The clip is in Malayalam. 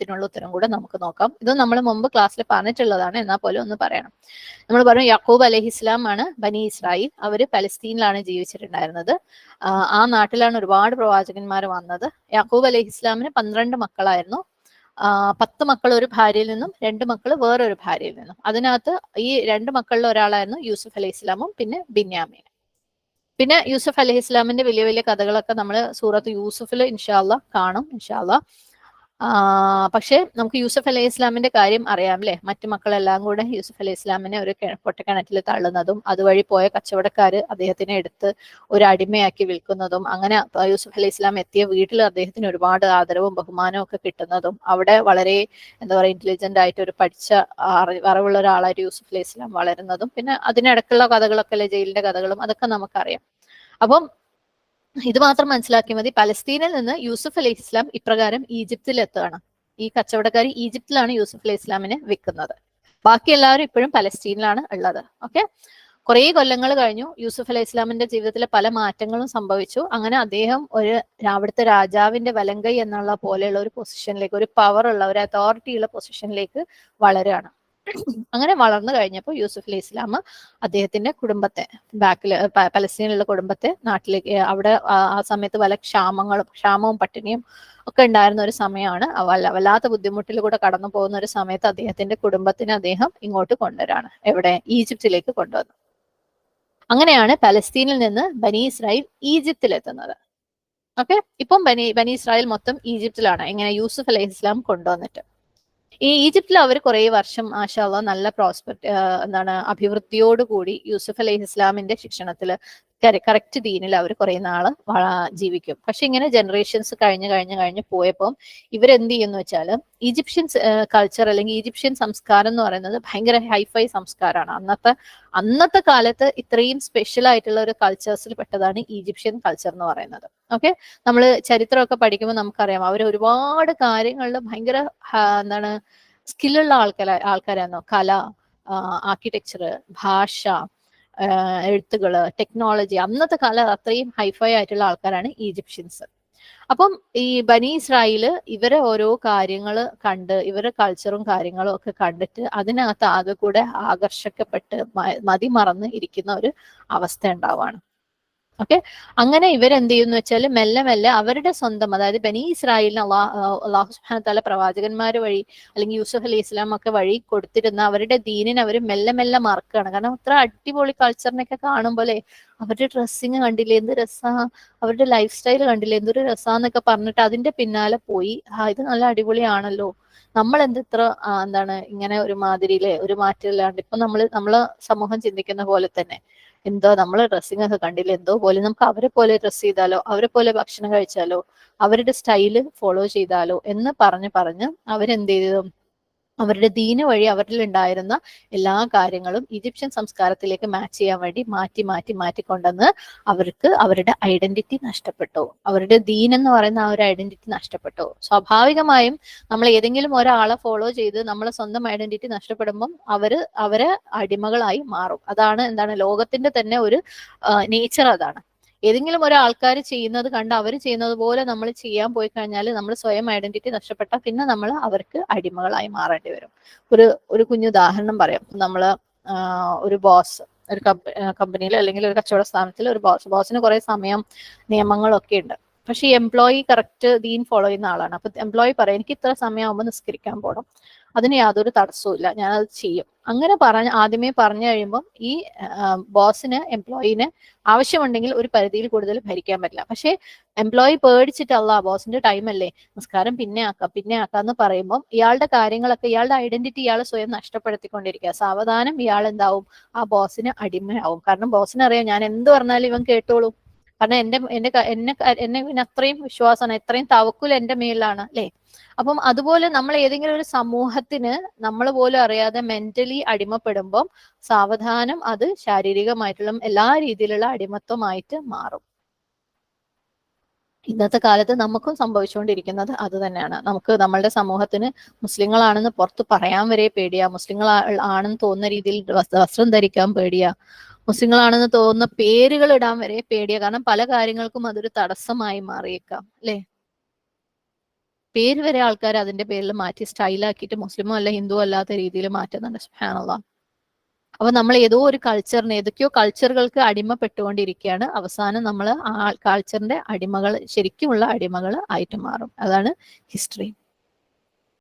ചോദ്യത്തിനുള്ള ഉത്തരം കൂടെ നമുക്ക് നോക്കാം. ഇത് നമ്മൾ മുമ്പ് ക്ലാസ്സിൽ പറഞ്ഞിട്ടുള്ളതാണ്. എന്നാൽ പോലും ഒന്ന് പറയണം. നമ്മൾ പറഞ്ഞു യാക്കൂബ് അലഹി ഇസ്ലാം ആണ് ബനി ഇസ്രായേൽ. അവർ പലസ്തീനിലാണ് ജീവിച്ചിട്ടുണ്ടായിരുന്നത്. ആ നാട്ടിലാണ് ഒരുപാട് പ്രവാചകന്മാർ വന്നത്. യാക്കൂബ് അലഹി ഇസ്ലാമിന് പന്ത്രണ്ട് മക്കളായിരുന്നു. പത്ത് മക്കൾ ഒരു ഭാര്യയിൽ നിന്നും രണ്ട് മക്കൾ വേറൊരു ഭാര്യയിൽ നിന്നും. അതിനകത്ത് ഈ രണ്ട് മക്കളിൽ ഒരാളായിരുന്നു യൂസുഫ് അലൈഹി ഇസ്ലാമും പിന്നെ ബിന്യാമീൻ. പിന്നെ യൂസുഫ് അലഹി ഇസ്ലാമിന്റെ വലിയ വലിയ കഥകളൊക്കെ നമ്മൾ സൂറത്ത് യൂസുഫിൽ ഇൻഷാല്ല കാണും ഇൻഷാല്ല പക്ഷേ നമുക്ക് യൂസഫ് അലൈഹി ഇസ്ലാമിന്റെ കാര്യം അറിയാം അല്ലെ മറ്റു മക്കളെല്ലാം കൂടെ യൂസഫ് അലൈഹി ഇസ്ലാമിനെ ഒരു പൊട്ടക്കിണറ്റിൽ തള്ളുന്നതും അതുവഴി പോയ കച്ചവടക്കാര് അദ്ദേഹത്തിനെ എടുത്ത് ഒരു അടിമയാക്കി വിൽക്കുന്നതും അങ്ങനെ യൂസഫ് അലൈഹി ഇസ്ലാം എത്തിയ വീട്ടിൽ അദ്ദേഹത്തിന് ഒരുപാട് ആദരവും ബഹുമാനവും ഒക്കെ കിട്ടുന്നതും അവിടെ വളരെ എന്താ പറയുക ഇന്റലിജന്റ് ആയിട്ട് ഒരു പഠിച്ച അറി- അറിവുള്ള ഒരാളായിട്ട് യൂസഫ് അലൈഹി ഇസ്ലാം വളരുന്നതും പിന്നെ അതിനിടക്കുള്ള കഥകളൊക്കെ അല്ലെ ജയിലിന്റെ കഥകളും അതൊക്കെ നമുക്കറിയാം. അപ്പം ഇത് മാത്രം മനസ്സിലാക്കിയാൽ മതി. പലസ്തീനിൽ നിന്ന് യൂസുഫ് അലൈഹി ഇസ്ലാം ഇപ്രകാരം ഈജിപ്തിൽ എത്തുകയാണ് ഈ കച്ചവടക്കാർ ഈജിപ്തിലാണ് യൂസുഫ് അലൈഹി ഇസ്ലാമിനെ വിൽക്കുന്നത്. ബാക്കി എല്ലാവരും ഇപ്പോഴും പലസ്തീനിലാണ് ഉള്ളത്. ഓക്കെ? കുറേ കൊല്ലങ്ങൾ കഴിഞ്ഞു യൂസുഫ് അലൈഹി ഇസ്ലാമിന്റെ ജീവിതത്തിലെ പല മാറ്റങ്ങളും സംഭവിച്ചു. അങ്ങനെ അദ്ദേഹം ഒരു അവിടുത്തെ രാജാവിന്റെ വലങ്കൈ എന്നുള്ള പോലെയുള്ള ഒരു പൊസിഷനിലേക്ക് ഒരു പവർ ഉള്ള ഒരു അതോറിറ്റി ഉള്ള പൊസിഷനിലേക്ക് വളരുകയാണ്. അങ്ങനെ വളർന്നു കഴിഞ്ഞപ്പോൾ യൂസുഫ് അലി ഇസ്ലാം അദ്ദേഹത്തിന്റെ കുടുംബത്തെ ബാക്കിൽ പലസ്തീനിലുള്ള കുടുംബത്തെ നാട്ടിലേക്ക് അവിടെ ആ സമയത്ത് പല ക്ഷാമങ്ങളും ക്ഷാമവും പട്ടിണിയും ഒക്കെ ഉണ്ടായിരുന്ന ഒരു സമയമാണ് വല്ല വല്ലാത്ത ബുദ്ധിമുട്ടിലൂടെ കടന്നു പോകുന്ന ഒരു സമയത്ത് അദ്ദേഹത്തിന്റെ കുടുംബത്തിന് അദ്ദേഹം ഇങ്ങോട്ട് കൊണ്ടുവരാണ്. എവിടെ? ഈജിപ്തിലേക്ക് കൊണ്ടുവന്നു. അങ്ങനെയാണ് പലസ്തീനിൽ നിന്ന് ബനി ഇസ്രായേൽ ഈജിപ്തിൽ എത്തുന്നത്. ഓക്കെ? ഇപ്പം ബനി ബനി ഇസ്രായേൽ മൊത്തം ഈജിപ്തിലാണ്. ഇങ്ങനെ യൂസുഫ് അലൈഹി ഇസ്ലാം കൊണ്ടുവന്നിട്ട്. ഈ ഈജിപ്തിൽ അവർ കുറേ വർഷം ആശാള്ള നല്ല പ്രോസ്പെക്ട് എന്താണ് അഭിവൃദ്ധിയോടുകൂടി യൂസുഫ് അലൈഹി ഇസ്ലാമിന്റെ ശിക്ഷണത്തിൽ കറക്റ്റ് ദീനിൽ അവർ കുറെ നാൾ ജീവിക്കും. പക്ഷെ ഇങ്ങനെ ജനറേഷൻസ് കഴിഞ്ഞ് കഴിഞ്ഞ് കഴിഞ്ഞ് പോയപ്പോൾ ഇവരെന്ത് ചെയ്യുന്നു വെച്ചാൽ ഈജിപ്ഷ്യൻ കൾച്ചർ അല്ലെങ്കിൽ ഈജിപ്ഷ്യൻ സംസ്കാരം എന്ന് പറയുന്നത് ഭയങ്കര ഹൈഫൈ സംസ്കാരമാണ് അന്നത്തെ അന്നത്തെ കാലത്ത് ഇത്രയും സ്പെഷ്യൽ ആയിട്ടുള്ള ഒരു കൾച്ചേഴ്സിൽ പെട്ടതാണ് ഈജിപ്ഷ്യൻ കൾച്ചർ എന്ന് പറയുന്നത്. ഓക്കെ നമ്മൾ ചരിത്രമൊക്കെ പഠിക്കുമ്പോൾ നമുക്കറിയാം. അവർ ഒരുപാട് കാര്യങ്ങളിൽ ഭയങ്കര എന്താണ് സ്കില്ലുള്ള ആൾക്കാര ആൾക്കാരായിരുന്നു. കല ആർക്കിടെക്ചർ ഭാഷ ആ, എഴുത്തുകൾ ടെക്നോളജി അന്നത്തെ കാലം അത്രയും ഹൈഫൈ ആയിട്ടുള്ള ആൾക്കാരാണ് ഈജിപ്ഷ്യൻസ്. അപ്പം ഈ ബനി ഇസ്രായേൽ ഇവരെ ഓരോ കാര്യങ്ങൾ കണ്ട് ഇവരെ കൾച്ചറും കാര്യങ്ങളും ഒക്കെ കണ്ടിട്ട് അതിനകത്ത് ആകെ കൂടെ ആകർഷിക്കപ്പെട്ട് മതി മറന്ന് ഇരിക്കുന്ന ഒരു അവസ്ഥ ഉണ്ടാവാണ് ഓക്കെ അങ്ങനെ ഇവരെന്ത് ചെയ്യുന്നു വെച്ചാൽ മെല്ലെ മെല്ലെ അവരുടെ സ്വന്തം അതായത് ബനി ഇസ്രായേലിന് അള്ളാഹ് അള്ളാഹു സുഹാനത്താല പ്രവാചകന്മാർ വഴി അല്ലെങ്കിൽ യൂസുഫ് അലി ഇസ്ലാം ഒക്കെ വഴി കൊടുത്തിരുന്ന അവരുടെ ദീനിനെ അവർ മെല്ലെ മെല്ലെ മറക്കുകയാണ് കാരണം അത്ര അടിപൊളി കൾച്ചറിനൊക്കെ കാണുമ്പോലെ അവരുടെ ഡ്രസ്സിങ് കണ്ടില്ലേ? എന്ത് രസാ? അവരുടെ ലൈഫ് സ്റ്റൈൽ കണ്ടില്ലേ? എന്തൊരു രസാന്നൊക്കെ പറഞ്ഞിട്ട് അതിന്റെ പിന്നാലെ പോയി. ആ ഇത് നല്ല അടിപൊളിയാണല്ലോ. നമ്മൾ എന്ത് ഇത്ര എന്താണ് ഇങ്ങനെ ഒരു മാതിരിയിലെ ഒരു മാറ്റമില്ലാണ്ട് ഇപ്പൊ നമ്മൾ നമ്മളെ സമൂഹം ചിന്തിക്കുന്ന പോലെ തന്നെ. എന്തോ നമ്മൾ ഡ്രസ്സിംഗ് ഒക്കെ കണ്ടില്ല? എന്തോ പോലെ നമുക്ക് അവരെ പോലെ ഡ്രസ്സ് ചെയ്താലോ അവരെ പോലെ ഭക്ഷണം കഴിച്ചാലോ അവരുടെ സ്റ്റൈൽ ഫോളോ ചെയ്താലോ എന്ന് പറഞ്ഞ് പറഞ്ഞ് അവരെന്ത് ചെയ്തു? അവരുടെ ദീന വഴി അവരിൽ ഉണ്ടായിരുന്ന എല്ലാ കാര്യങ്ങളും ഈജിപ്ഷ്യൻ സംസ്കാരത്തിലേക്ക് മാച്ച് ചെയ്യാൻ വേണ്ടി മാറ്റി മാറ്റി മാറ്റിക്കൊണ്ടെന്ന് അവർക്ക് അവരുടെ ഐഡന്റിറ്റി നഷ്ടപ്പെട്ടു. അവരുടെ ദീൻ എന്ന് പറയുന്ന ആ ഒരു ഐഡന്റിറ്റി നഷ്ടപ്പെട്ടു. സ്വാഭാവികമായും നമ്മൾ ഏതെങ്കിലും ഒരാളെ ഫോളോ ചെയ്ത് നമ്മളെ സ്വന്തം ഐഡന്റിറ്റി നഷ്ടപ്പെടുമ്പം അവർ അവരെ അടിമകളായി മാറും. അതാണ് എന്താണ് ലോകത്തിന്റെ തന്നെ ഒരു നേച്ചർ അതാണ്. ഏതെങ്കിലും ഒരാൾക്കാർ ചെയ്യുന്നത് കണ്ട് അവർ ചെയ്യുന്നത് പോലെ നമ്മൾ ചെയ്യാൻ പോയി കഴിഞ്ഞാൽ നമ്മൾ സ്വയം ഐഡന്റിറ്റി നഷ്ടപ്പെട്ടാൽ പിന്നെ നമ്മൾ അവർക്ക് അടിമകളായി മാറേണ്ടി വരും. ഒരു ഒരു കുഞ്ഞു ഉദാഹരണം പറയാം. നമ്മൾ ഒരു ബോസ് ഒരു കമ്പനിയിൽ അല്ലെങ്കിൽ ഒരു കച്ചവട സ്ഥാപനത്തിൽ ഒരു ബോസ് ബോസിന് കുറെ സമയം നിയമങ്ങളൊക്കെ ഉണ്ട്. പക്ഷെ ഈ എംപ്ലോയി കറക്റ്റ് ദീൻ ഫോളോ ചെയ്യുന്ന ആളാണ്. അപ്പൊ എംപ്ലോയി പറയും എനിക്ക് ഇത്ര സമയമാകുമ്പോൾ നിസ്കരിക്കാൻ പോകണം അതിന് യാതൊരു തടസ്സവും ഇല്ല ഞാനത് ചെയ്യും. അങ്ങനെ പറഞ്ഞ് ആദ്യമേ പറഞ്ഞു കഴിയുമ്പോൾ ഈ ബോസിന് എംപ്ലോയിനെ ആവശ്യമുണ്ടെങ്കിൽ ഒരു പരിധിയിൽ കൂടുതൽ ഭരിക്കാൻ പറ്റില്ല. പക്ഷേ എംപ്ലോയി പേടിച്ചിട്ടല്ല ബോസിന്റെ ടൈം അല്ലേ? നിസ്കാരം പിന്നെ ആക്കാം പിന്നെ ആക്കാന്ന് പറയുമ്പോൾ ഇയാളുടെ കാര്യങ്ങളൊക്കെ ഇയാളുടെ ഐഡന്റിറ്റി ഇയാൾ സ്വയം നഷ്ടപ്പെടുത്തിക്കൊണ്ടിരിക്കുക. സാവധാനം ഇയാൾ എന്താവും? ആ ബോസിന് അടിമയാവും. കാരണം ബോസിന് അറിയാം ഞാൻ എന്ത് പറഞ്ഞാലും ഇവൻ കേട്ടോളും. കാരണം എന്റെ എന്റെ എന്നെ എന്നെ പിന്നെ അത്രയും വിശ്വാസമാണ് എത്രയും തവക്കുൽ എന്റെ മേലാണ് അല്ലെ? അപ്പം അതുപോലെ നമ്മൾ ഏതെങ്കിലും ഒരു സമൂഹത്തിന് നമ്മൾ പോലും അറിയാതെ മെന്റലി അടിമപ്പെടുമ്പം സാവധാനം അത് ശാരീരികമായിട്ടുള്ള എല്ലാ രീതിയിലുള്ള അടിമത്വമായിട്ട് മാറും. ഇന്നത്തെ കാലത്ത് നമുക്കും സംഭവിച്ചുകൊണ്ടിരിക്കുന്നത് അത് തന്നെയാണ്. നമുക്ക് നമ്മളുടെ സമൂഹത്തിന് മുസ്ലിങ്ങളാണെന്ന് പുറത്ത് പറയാൻ വരെ പേടിയാ. മുസ്ലിങ്ങൾ ആണെന്ന് തോന്നുന്ന രീതിയിൽ വസ്ത്രം ധരിക്കാൻ പേടിയാ. മുസ്ലിങ്ങളാണെന്ന് തോന്നുന്ന പേരുകൾ ഇടാൻ വരെ പേടിയ. കാരണം പല കാര്യങ്ങൾക്കും അതൊരു തടസ്സമായി മാറിയേക്കാം അല്ലെ? പേര് വരെ ആൾക്കാർ അതിന്റെ പേരിൽ മാറ്റി സ്റ്റൈലാക്കിയിട്ട് മുസ്ലിമോ അല്ല ഹിന്ദു അല്ലാത്ത രീതിയിൽ മാറ്റുന്നുണ്ട്. സുഹാനുള്ള അപ്പൊ നമ്മൾ ഏതോ ഒരു കൾച്ചറിന് ഏതൊക്കെയോ കൾച്ചറുകൾക്ക് അടിമപ്പെട്ടുകൊണ്ടിരിക്കുകയാണ് അവസാനം നമ്മൾ ആ കൾച്ചറിന്റെ അടിമകൾ ശരിക്കുമുള്ള അടിമകൾ ആയിട്ട് മാറും. അതാണ് ഹിസ്റ്ററി